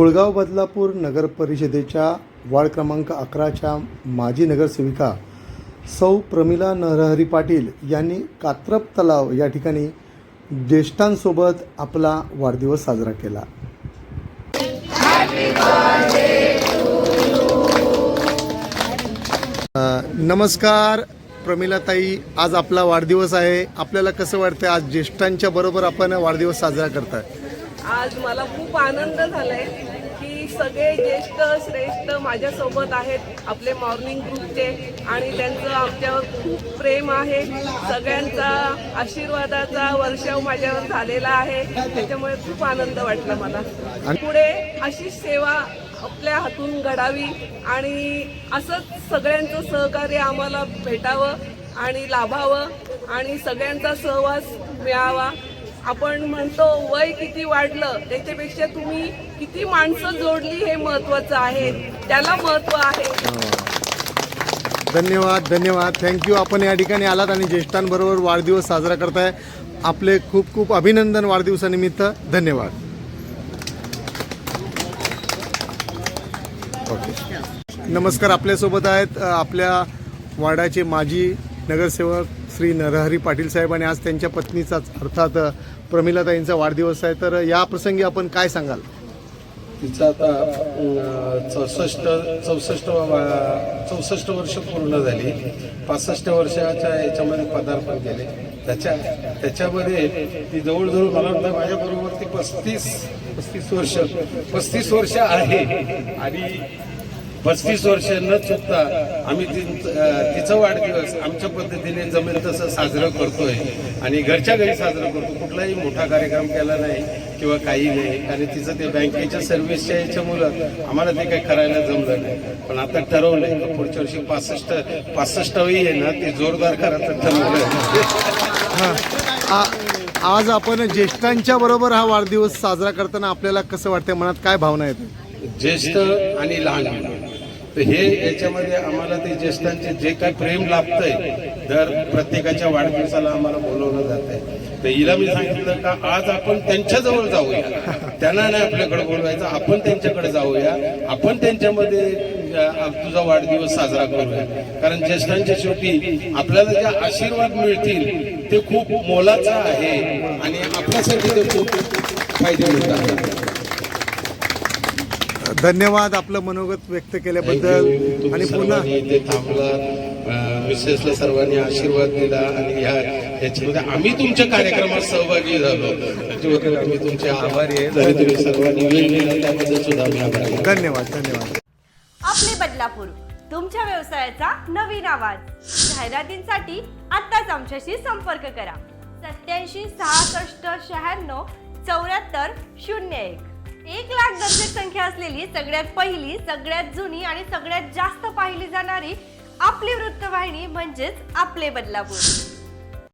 कुळगाव बदलापूर नगर परिषदेच्या वार्ड क्रमांक अकराच्या माजी नगरसेविका सौ प्रमिला नरहरी पाटील यांनी कात्रप तलाव या ठिकाणी ज्येष्ठांसोबत आपला वाढदिवस साजरा केला. नमस्कार प्रमिलाताई. आज आपला वाढदिवस आहे. आपल्याला कसं वाटतं आज ज्येष्ठांच्या बरोबर आपण वाढदिवस साजरा करताय? आज मला खूप आनंद झालाय. सगळे ज्येष्ठ श्रेष्ठ माझ्यासोबत आहेत आपले मॉर्निंग ग्रुपचे आणि त्यांचं आमच्यावर खूप प्रेम आहे. सगळ्यांचा आशीर्वादाचा वर्षाव माझ्यावर झालेला आहे. त्याच्यामुळे खूप आनंद वाटला मला. पुढे अशीच सेवा आपल्या हातून घडावी आणि असंच सगळ्यांचं सहकार्य आम्हाला भेटावं आणि लाभावं आणि सगळ्यांचा सहवास मिळावा. आपण म्हणतो वय किती वाढलं त्याच्यापेक्षा तुम्ही किती माणसं जोडली हे महत्वाचं आहे. त्याला महत्त्व आहे. धन्यवाद धन्यवाद थँक्यू आपण या ठिकाणी आलात आणि ज्येष्ठांबरोबर वाढदिवस साजरा करताय. आपले खूप खूप अभिनंदन वाढदिवसानिमित्त. धन्यवाद. ओके नमस्कार आपल्यासोबत आहेत आपल्या वार्डाचे माजी नगरसेवक श्री नरहरी पाटील साहेब आणि आज त्यांच्या पत्नीचाच अर्थात प्रमिलाताईंचा वाढदिवस आहे. तर या प्रसंगी आपण काय सांगाल? तिचं आता चौसष्ट चौसष्ट चौसष्ट वर्ष पूर्ण झाली. पासष्ट वर्षाच्या याच्यामध्ये पदार्पण केले. त्याच्या त्याच्यामध्ये ती जवळजवळ मला वाटतं माझ्याबरोबर ती पस्तीस पस्तीस वर्ष पस्तीस वर्ष आहे. आणि पस्तीस वर्ष न चुकता आम्ही तिचा वाढदिवस आमच्या पद्धतीने जमेल तसं साजरं करतोय. आणि घरच्या घरी साजरं करतो. कुठलाही मोठा कार्यक्रम केला नाही किंवा काही नाही. कारण तिचं ते बँकेच्या सर्व्हिसच्या याच्यामुळं आम्हाला ते काही करायला जमलं नाही. पण आता ठरवलंय. पुढच्या वर्षी पासष्ट पासष्टावी आहे ना ते जोरदार करायचं ठरवलंय. हां. आ- आज आपण ज्येष्ठांच्या बरोबर हा वाढदिवस साजरा करताना आपल्याला कसं वाटतं मनात काय भावना येते? ज्येष्ठ आणि लहान मुलं. तर हे याच्यामध्ये आम्हाला ते ज्येष्ठांचे जे काही प्रेम लाभतंय दर प्रत्येकाच्या वाढदिवसाला आम्हाला बोलवलं जात आहे तर हिला मी सांगितलं का आज आपण त्यांच्याजवळ जाऊया. त्यांना नाही आपल्याकडे बोलवायचं आपण त्यांच्याकडे जाऊया. आपण त्यांच्यामध्ये तुझा वाढदिवस साजरा करूया. कारण ज्येष्ठांच्या शेवटी आपल्याला जे आशीर्वाद मिळतील ते खूप मोलाचं आहे आणि आपल्यासाठी ते खूप फायदे मिळतात धन्यवाद आपलं मनोगत व्यक्त केल्याबद्दल. आणि पुन्हा सर्वांनी इथे थांबला मिसेसला सर्वांनी आशीर्वाद दिला आणि ह्या याच्यामध्ये आम्ही तुमच्या कार्यक्रमात सहभागी झालो. त्याच्याबद्दल आम्ही तुमचे आभारी. आहे. तरी तुम्ही सर्वांनी वेळ दिला त्याबद्दल सुद्धा आम्ही आभारी आहे. धन्यवाद धन्यवाद. आपले बदलापूर तुमच्या व्यवसायाचा नवीन आवाज. जाहिरातींसाठी आत्ताच आमच्याशी संपर्क करा. सत्याऐंशी सहासष्ट शहाण्णव चौऱ्याहत्तर शून्य एक. एक लाख दर्शक संख्या असलेली सगळ्यात पहिली सगळ्यात जुनी आणि सगळ्यात जास्त पाहिली जाणारी आपली वृत्तवाहिनी म्हणजेच आपले बदलापूर.